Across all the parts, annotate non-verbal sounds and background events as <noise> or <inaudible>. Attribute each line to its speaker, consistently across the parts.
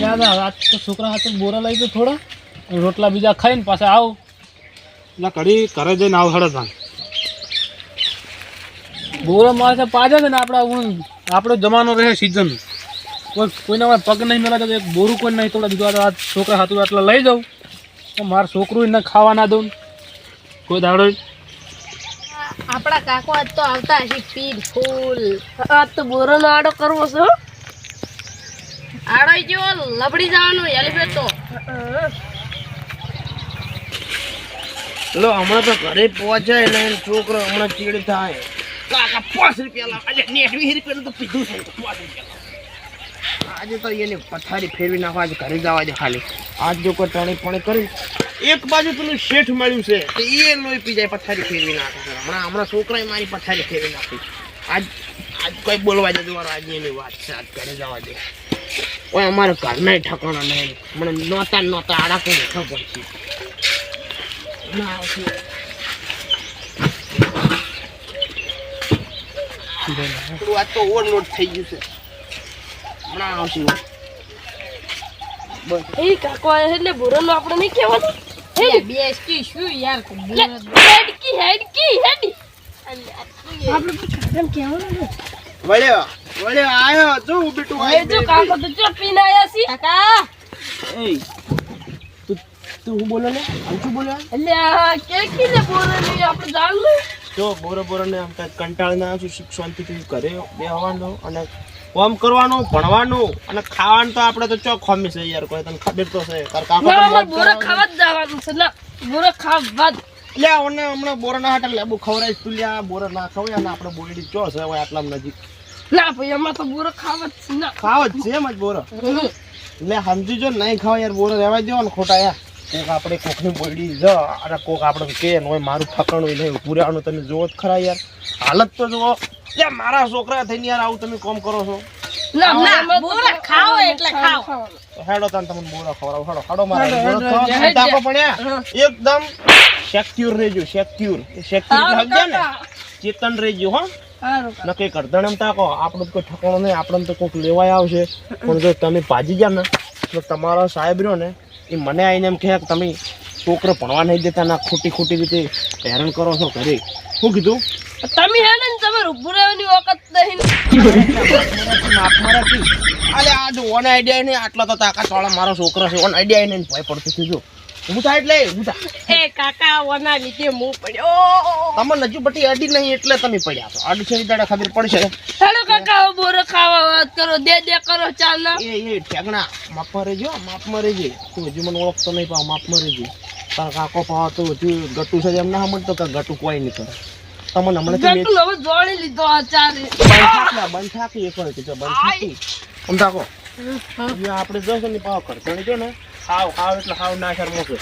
Speaker 1: તો છોકરા હાથે બોરા લઈ તો થોડા. રોટલા બીજા ખાઈને પાછા આવ.
Speaker 2: ના કડી ઘરે જઈને આવ હડે ભાન
Speaker 1: બોરા મારે પાજે છે ને આપણા હું આપણો જમાનો રહે સિઝન કોઈ કોઈના હવે પગ નહીં મેળા તો એક બોરું કોઈ નહીં થોડા બીજું આ છોકરા હાથું આટલા લઈ જાઉં. તો મારું છોકરું એને ખાવા ના દઉં. કોઈ દાડો
Speaker 3: આપણા કાકો આજ તો આવતા હશે પીર ફૂલ. આજ તો બોરો આડો કરવો છે હો. આડો લબડી જવાનો એલિફેન્ટ તો.
Speaker 4: લો હમણાં તો ઘરે પહોંચાય છોકરો હમણાં ચીડ થાય. કાકા પાંચ રૂપિયા લાવ. આજે નેટ વીસ રૂપિયાનું તો પીધું છે. પાંચ રૂપિયા આજે તો એને પથારી ફેરવી નાખવા આજે ઘરે જવા દે ખાલી. આજ જો કોઈ ત્રણે પણ કરી. એક બાજુ પેલું શેઠ મળ્યું છે. તો એ લોહી પી જાય પથારી ફેરવી નાખે છે. હમણાં હમણાં છોકરાએ મારી પથારી ફેરવી નાખી. આજ આજ કોઈ બોલવા દે તમારો આજની એની વાત છે. આજ ઘરે જવા દે. ઓય અમારે ઘરના ઠકાણો નહીં. મને નહોતા નહોતા આડા કોઈ ખબર છે. ના આવશે થોડું આ તો ઓવરલોડ થઈ ગયું છે. હમણાં આવશે બસ.
Speaker 3: એ કાકો એટલે બોરોનો આપણે નહીં કહેવાનું? હે બેસતી શું યાર હેડકી હેડકી હેડી. આપણે કેમ કહેવાનું છે?
Speaker 4: વળ્યો. વળ્યો આયો જો બેટું
Speaker 3: એ જો કાકો તો ચો પીને આયા સી કાકા.
Speaker 4: એ તું તું હું બોલો ને? શું બોલે?
Speaker 3: એટલે કે કીને બોરોની આપણે જાણ લે
Speaker 4: જો બોરો બોરો ને આમ કાંઈ કંટાળ ના આવશું સુખ શાંતિથી ઘરે બેહવાનું અને કામ કરવાનું ભણવાનું અને ખાવાનું તો આપણે તો ચો ખમી છે યાર કોઈ તને ખબર તો છે. તાર કાકો
Speaker 3: ના
Speaker 4: તો
Speaker 3: બોરો ખાવા જ જવાનું છે. ના બોરો ખાવા જ.
Speaker 4: લે ઓને હમણાં બોરા ના હાટે લેબુ ખવડાવીશ તું લ્યા બોરો ના ખવ્યા અને આપણે બોયડી ચો છે હવે આટલા નજીક.
Speaker 3: ના ભાઈ એમાં તો બોરો ખાવા જ છે ના.
Speaker 4: ખાવ જ છે એમ જ બોરો. લે સમજી જો નહીં ખાવ યાર બોરો રહેવા ને ખોટા યાર. કોક આપણે કોકની બોડી જ અને કોક આપણે કે ને હોય મારું ઠકાણું નહીં તમે જોવો જ ખરા યાર. હાલત તો જુઓ. મારા છોકરા થઈને યાર આવું તમે કોમ કરો છો.
Speaker 3: ના ના બોરો ખાઓ એટલે ખાઓ
Speaker 4: હેડો તને તમને બોરો ખવડાવો. હેડો હેડો મારા બોરો તાપો પડ્યા એકદમ સેક્યુર રેજો સેક્યુર સેક્યુર સમજ્યા ને? ચેતન રેજો હો. નક્કી કરતા એમ તાકો આપણો તો કોઈ ઠકાણો નહીં આપણને તો કોઈક લેવાય આવશે. પણ જો તમે ભાજી ગયા ને તો તમારો સાહેબ રહ્યો ને એ મને આવીને એમ કહે કે તમે છોકરો ભણવા નહીં દેતા ના ખોટી ખોટી રીતે હેરાન કરો છો ઘરે. શું કીધું?
Speaker 3: તમે હેડે ને તમારે ઊભું રહેવાની વખત નહીં.
Speaker 4: માપ મારા કી અલે આ જો ઓન આઈડિયા નહીં આટલા તો તાકાત વાળા મારો છોકરો છે. ઓન આઈડિયા નહીં ભય પડતું છે જો એટલે
Speaker 3: એ કાકા ઓના નીચે હું પડ્યો.
Speaker 4: તમને હજુ પટ્ટી અડી નહીં એટલે તમે પડ્યા તો અડશે છે દાડા ખબર પડશે.
Speaker 3: હેડો કાકા બોરો ખાવા વાત કરો દે દે કરો ચાલ
Speaker 4: એ એ ઠેકણા માપમાં રહેજો માપમાં રહેજે. તું હજુ મને ઓળખતો નહીં પાવ માપમાં રહેજે. તારા કાકો પાવ તો હજુ ગટુ છે એમ ના સમજતો કે ગટુ કોઈ નહીં કરે. તમને હમણાં
Speaker 3: ગટુ હવે જોડી લીધો આ ચારે.
Speaker 4: બંધ થાકી એક વાર કીધું બંધ થાકી આમ તાકો અહીંયા આપણે જશે ને પાવ કરતો જો ને ખાવ ખાવ એટલે ખાવ ના શરમો છે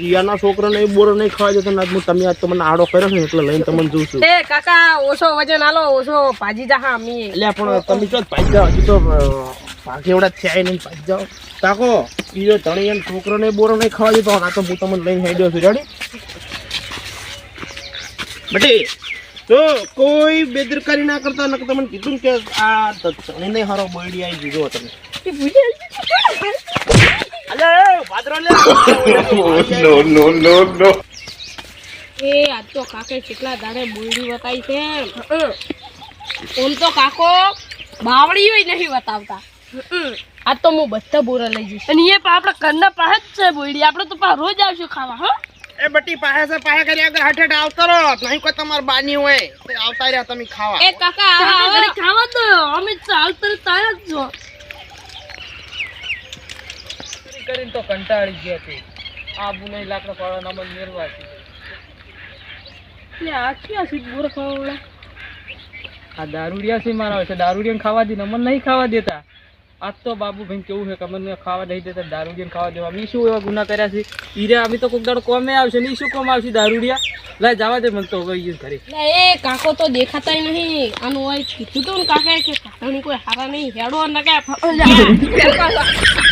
Speaker 4: રિયાના છોકરાને એ બોરો નહીં ખાવા જતો ને હું તમે આજ તો મને આડો કર્યો છે ને એટલે લઈને તમને જોઉં છું.
Speaker 3: એ કાકા ઓછો વજન આલો ઓછો ભાજી જા હા મી
Speaker 4: એટલે પણ તમે ચો ભાઈ જાવ હજી તો ભાગી એવડા થયા નહીં ભાઈ જાઓ. તાકો બીજો ધણી એમ છોકરોને બોરો નહીં ખાવા જતો ના તો હું તમને લઈને હેડ્યો છું. રેડી બટી તો કોઈ બેદરકારી ના કરતા નકર તમને કીધું કે આ તો નહીં હારો બળી આવી ગયો તમે. <laughs>
Speaker 3: એ આજ તો કાકે કેટલા દાડે બોલડી બતાવી છે ઓમ તો કાકો બાવળી હોય નહીં બતાવતા. આ તો હું બધા બોરા લઈ જઈશ. અને એ પણ આપણા ઘરના પાસે જ છે બોલડી આપણે તો પા રોજ આવશું ખાવા હા.
Speaker 4: એ બટી પાસે છે પાસે કરી આગળ હઠ હઠ આવતો રહો. નહીં કોઈ તમાર બાની હોય તો આવતા રહ્યા તમે ખાવા.
Speaker 3: એ કાકા આવા ખાવા તો અમે ચાલતા તાયા જ છો.
Speaker 1: કરીને તો કંટાળી ગયો છે આ બુને લાકડા પાડવાના મન મેળવા છે.
Speaker 3: એટલે આ ક્યાં છે બોરા
Speaker 1: આ દારૂડિયા છે મારા છે દારૂડિયા ખાવા દે મને નહીં ખાવા દેતા. આજ તો બાબુ ભાઈ કેવું છે કે મને ખાવા નહીં દેતા દારૂડિયા ખાવા દેવા. અમે શું એવા ગુના કર્યા છે? ઈરે અમે તો કોક દાડો કોમે આવશે ને શું કોમ આવશે દારૂડિયા? લાય જવા દે મને તો હવે જ ઘરે.
Speaker 3: એ કાકો તો દેખાતા નહીં. આનું હોય કીધું તો કાકા કે કાકાની કોઈ હારા નહીં. હેડો ને <laughs>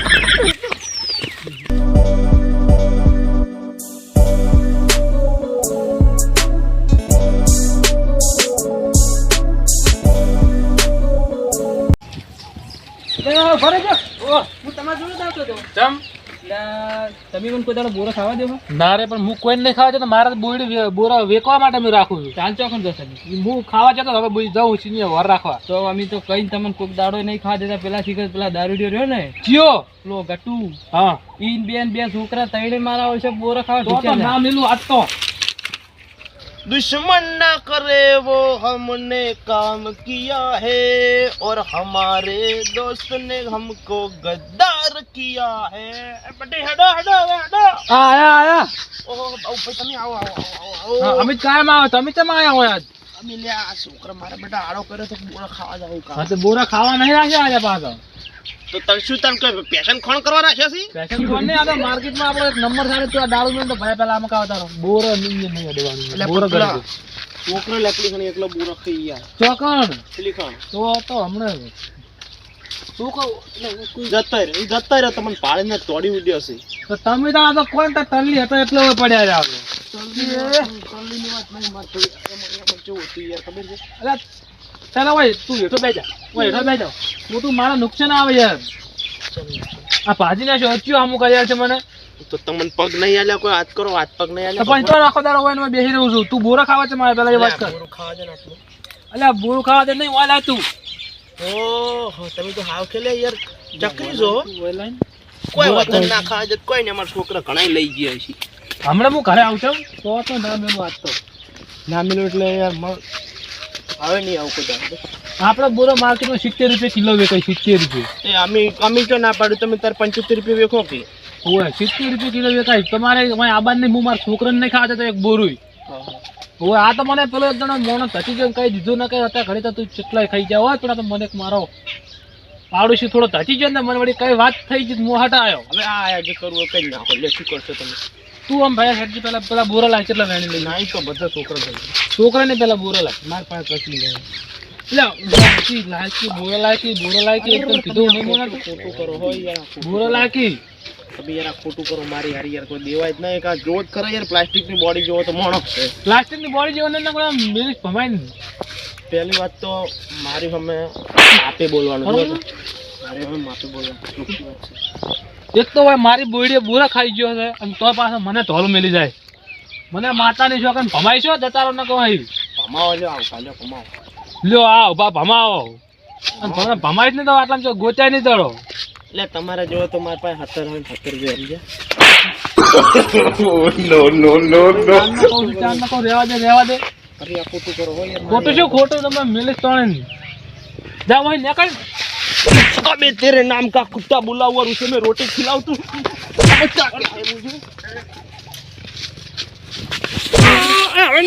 Speaker 1: ભરે જો ઓહ, હું તમારા જોડે જ આવતો હતો.
Speaker 2: ચમ?
Speaker 1: તમે મને કોઈ દાડો બોરો ખાવા દેવો?
Speaker 2: ના રે પણ હું કોઈને નહીં ખાવા જતો મારે તો બોયડી વેકવા માટે મેં રાખું છું.
Speaker 1: ચાલ ચોકન જશે
Speaker 2: હું ખાવા જતો હવે જાઉં છું વાર રાખવા.
Speaker 1: તો અમે તો કઈ તમને કોઈક દાડો નહીં ખાવા દેતા. પેલા શીખર પેલા દારૂડિયો રહ્યો ને.
Speaker 2: ચિયો
Speaker 1: પેલો ગટુ
Speaker 2: હા.
Speaker 1: ઈન બેન બે છોકરા તૈણે મારા હોય છે બોરો ખાવા
Speaker 2: તો તો
Speaker 1: ઢૂંઢ્યા
Speaker 2: આજ તો.
Speaker 4: दुश्मन ना करे वो हमने काम किया है और हमारे दोस्त ने हमको गद्दार किया है बटे हडो हडो हडो
Speaker 2: હા આયા આયા
Speaker 4: ઓહો આવો ભાઈ તમે આવો આવો આવો
Speaker 2: હા,
Speaker 4: આવો
Speaker 2: અમે કાયમ આવો તમે ચમ આયા હોય આજ
Speaker 4: અમે લે આ છોકરા મારા બેટા આડો કરે તો બોરા ખાવા જાવ
Speaker 2: હા તો બોરા ખાવા નહીં રાખ્યા આજે પાછા
Speaker 4: તો તને શું તને કોઈ પેશન ખોણ કરવા રાખ્યા છે?
Speaker 2: પેશન ખોણ ને આપણે તો માર્કેટમાં આપણો એક નંબર થાય તો આ દારૂ નો તો ભાઈ પેલા આમાં કાવ તારો. બોર નહીં નહીં અડવાનું.
Speaker 4: એટલે
Speaker 2: બોરો
Speaker 4: પતલા.
Speaker 2: કરી
Speaker 4: લકડી ખણી એકલો બોર ખાઈ ગયા.
Speaker 2: ચોકણ
Speaker 4: પેલી
Speaker 2: તો તો હમણે શું કહું?
Speaker 4: જતા રહે. જતા રહે તમને પાડીને તોડી ઉડ્યો છે.
Speaker 2: તો તમે તો આ તો કોણ તો હતો એટલે પડ્યા રહ્યા આપણે
Speaker 4: કલ્લીની વાત નહીં માર થોડી એમાં એમાં કેવું હતું યાર ખબર છે?
Speaker 2: અલા ચાલો ભાઈ તું હેઠો બેજા ઓય હેઠો બેજા મોટું મારા નુકસાન આવે યાર આ ભાજી ને અચ્યું આમું કર્યા છે મને?
Speaker 4: તો તમને પગ નહીં આલ્યા કોઈ? હાથ કરો હાથ પગ નહીં
Speaker 2: તો પણ તો રાખો દાડો હોય ને મેં બેસી રહું છું. તું બોરા ખાવા છે મારે પેલા એ વાત કર.
Speaker 4: બોરું ખાવા દે ને
Speaker 2: અલ્યા બોરું ખાવા દે નહીં વાલા તું.
Speaker 4: ઓહો તમે તો હાવ ખેલે યાર. ચકરી છો? કોઈ વતન ના ખાવા જે કોઈ ને અમારા છોકરા ઘણા લઈ ગયા છે.
Speaker 2: હમણાં હું ઘરે આવું તો તો ના મેં વાત તો.
Speaker 4: ના મિલો એટલે યાર મ- હવે નહીં આવું કોઈ.
Speaker 2: આપણે બોરો માર્કેટમાં સિત્તેર રૂપિયા કિલો વેચાય સિત્તેર રૂપિયા.
Speaker 4: એ અમે અમે તો ના પાડ્યું તમે તાર પંચોતેર રૂપિયા વેખો કે?
Speaker 2: ઓય સિત્તેર રૂપિયા કિલો વેચાય તમારે અહીં આબાદ નહીં હું મારા છોકરાને નહીં ખાવા તો એક બોરું ઓય આ તો મને પેલો એક જણો મોણો થતી ગયો કઈ દીધું ના કઈ અત્યારે ઘડી તો તું કેટલાય ખાઈ જાવ પણ તો મને એક મારો પાડોશી થોડો ધચી ગયો ને મને વળી કઈ વાત થઈ ગઈ હું હટા આવ્યો
Speaker 4: હવે આ આયા જે કરવું કઈ નાખો લે શું કરશો તમે?
Speaker 2: તું આમ ભાઈ હેડજી પેલા પેલા બોરા લાય કેટલા વેણી લઈ
Speaker 4: નાઈ તો બધા છોકરા
Speaker 2: છોકરાને પેલા બોરા લાય. મારા પાસે કશું નહીં લાયકી લાયકી બોરા લાયકી બોરા એકદમ કીધું નહીં મોના
Speaker 4: ખોટું કરો હોય યાર ખોટું. તમે યાર ખોટું કરો મારી હારી યાર કોઈ દેવાય જ નહીં. કાં જોત કરે યાર પ્લાસ્ટિકની બોડી જોવો તો માણસ છે.
Speaker 2: બોડી જોવો ને કોઈ મિલિશ ભમાય ને
Speaker 4: પહેલી વાત તો મારી અમે માપે બોલવાનું. મારી માપે બોલવાનું
Speaker 2: એક તો ભાઈ મારી બોડીએ બોરા ખાઈ ગયો છે અને તો પાસે મને ઢોલ મેલી જાય. મને માતાની શોખ ભમાઈ છો દતારો ન કહો
Speaker 4: ભમાવો જો આવ ભમાવો.
Speaker 2: લ્યો આવ બા ભમાવો તમને ભમાય જ નહીં તો આટલા જો ગોચાય નહીં દડો
Speaker 4: એટલે તમારે જોવો તો મારા પાસે હતર હોય હતર જો એમ ખોટું
Speaker 2: શું ખોટું તમે મિલે ત્રણે જા ને નીકળ
Speaker 4: અબે તેરે નામ કા કુત્તા બોલાવવાનું છે મેં રોટી ખिलाવતું હવે